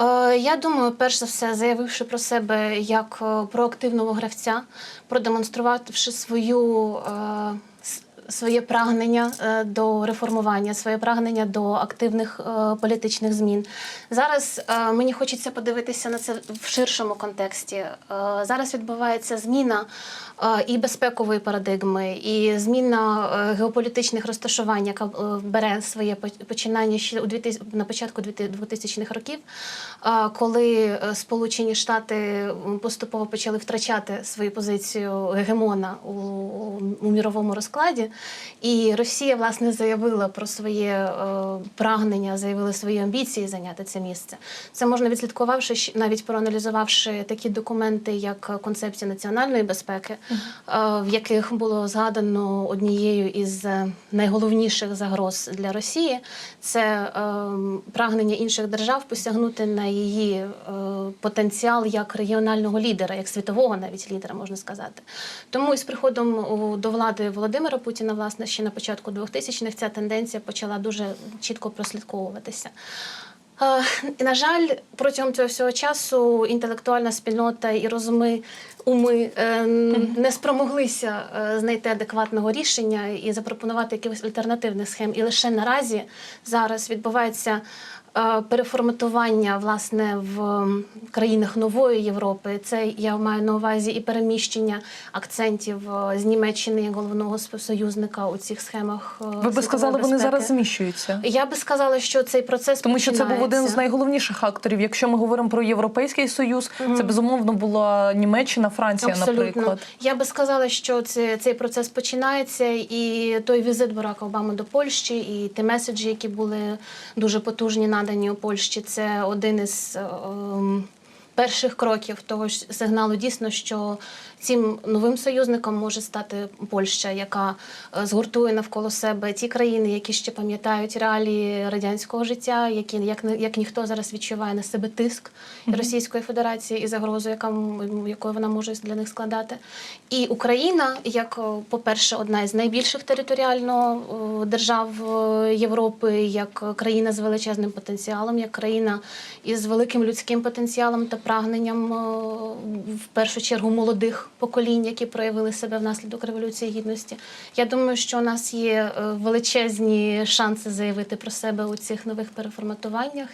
Е, Я думаю, перш за все, заявивши про себе як про проактивного гравця, продемонструвавши свою. Своє прагнення е, до реформування, своє прагнення до активних е, політичних змін. Зараз е, мені хочеться подивитися на це в ширшому контексті. Зараз відбувається зміна і безпекової парадигми, і зміна геополітичних розташувань, яка бере своє по- починання ще у 2000, на початку 2000-х років, коли Сполучені Штати поступово почали втрачати свою позицію гегемона у, у міровому розкладі. І Росія власне заявила про своє е, прагнення, заявила свої амбіції зайняти це місце. Це можна відслідкувавши навіть проаналізувавши такі документи, як концепція національної безпеки, е, в яких було згадано однією із е, найголовніших загроз для Росії. Це е, прагнення інших держав посягнути на її е, потенціал як регіонального лідера, як світового навіть лідера, можна сказати. Тому із приходом до влади Володимира Путіна, власне, ще на початку 2000-х ця тенденція почала дуже чітко прослідковуватися. Е, На жаль, протягом цього всього часу інтелектуальна спільнота і розуми уми е, не спромоглися е, знайти адекватного рішення і запропонувати якихось альтернативних схем. І лише наразі зараз відбувається переформатування власне в країнах нової Європи. Це я маю на увазі і переміщення акцентів е, з Німеччини як головного сп- союзника у цих схемах. е, Ви би сказали, вони зараз зміщуються. Я би сказала, що цей процес Тому що це був один з найголовніших акторів. Якщо ми говоримо про Європейський Союз, це безумовно була Німеччина, Франція, наприклад. Я би сказала, що це, цей процес починається, і той візит Барака Обами до Польщі, і ті меседжі, які були дуже потужні, надані у Польщі, це один із ем, перших кроків того ж сигналу, дійсно, що цим новим союзником може стати Польща, яка е, згуртує навколо себе ті країни, які ще пам'ятають реалії радянського життя, які як, як ніхто зараз відчуває на себе тиск Російської Федерації і загрозу, яка якою вона може для них складати. І Україна, як, по-перше, одна із найбільших територіально держав е, Європи, як країна з величезним потенціалом, як країна із великим людським потенціалом та прагненням в першу чергу молодих поколінь, які проявили себе внаслідок революції гідності. Я думаю, що у нас є е, величезні шанси заявити про себе у цих нових переформатуваннях.